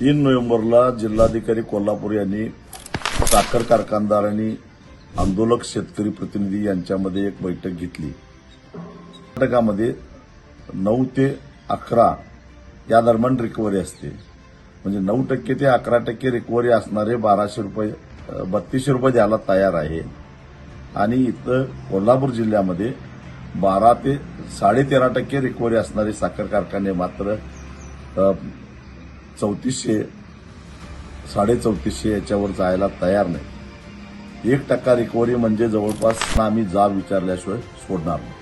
तीन नोव्हेंबरला जिल्हाधिकारी कोल्हापूर यांनी साखर कारखानदार आणि आंदोलक शेतकरी प्रतिनिधी यांच्यामध्ये एक बैठक घेतली. कर्नाटकामध्ये नऊ ते अकरा या दरम्यान रिकव्हरी असते. म्हणजे नऊ टक्के ते अकरा टक्के रिकव्हरी असणारे बाराशे रुपये बत्तीसशे रुपये द्यायला तयार आहे. आणि इथं कोल्हापूर जिल्ह्यामध्ये बारा ते साडेतेरा टक्के रिकव्हरी असणारे साखर कारखाने मात्र चौतीसशे साडे चौतीसशे याच्यावर जायला तयार नाही. एक टक्का रिकव्हरी म्हणजे जवळपास आम्ही जाब विचारल्याशिवाय सोडणार नाही.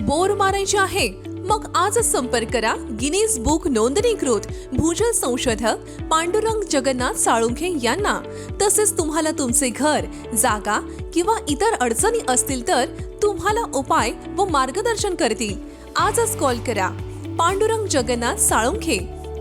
बोर मारायचे आहे? मग आजच संपर्क करा. गिनीज बुक नोंदणीकृत भूजल संशोधक पांडुरंग जगन्नाथ साळुंखे यांना. तसेच तुम्हाला तुमचे घर जागा किंवा इतर अडचणी असतील तर तुम्हाला उपाय व मार्गदर्शन करतील. आजच कॉल करा. पांडुरंग जगन्नाथ साळुंखे.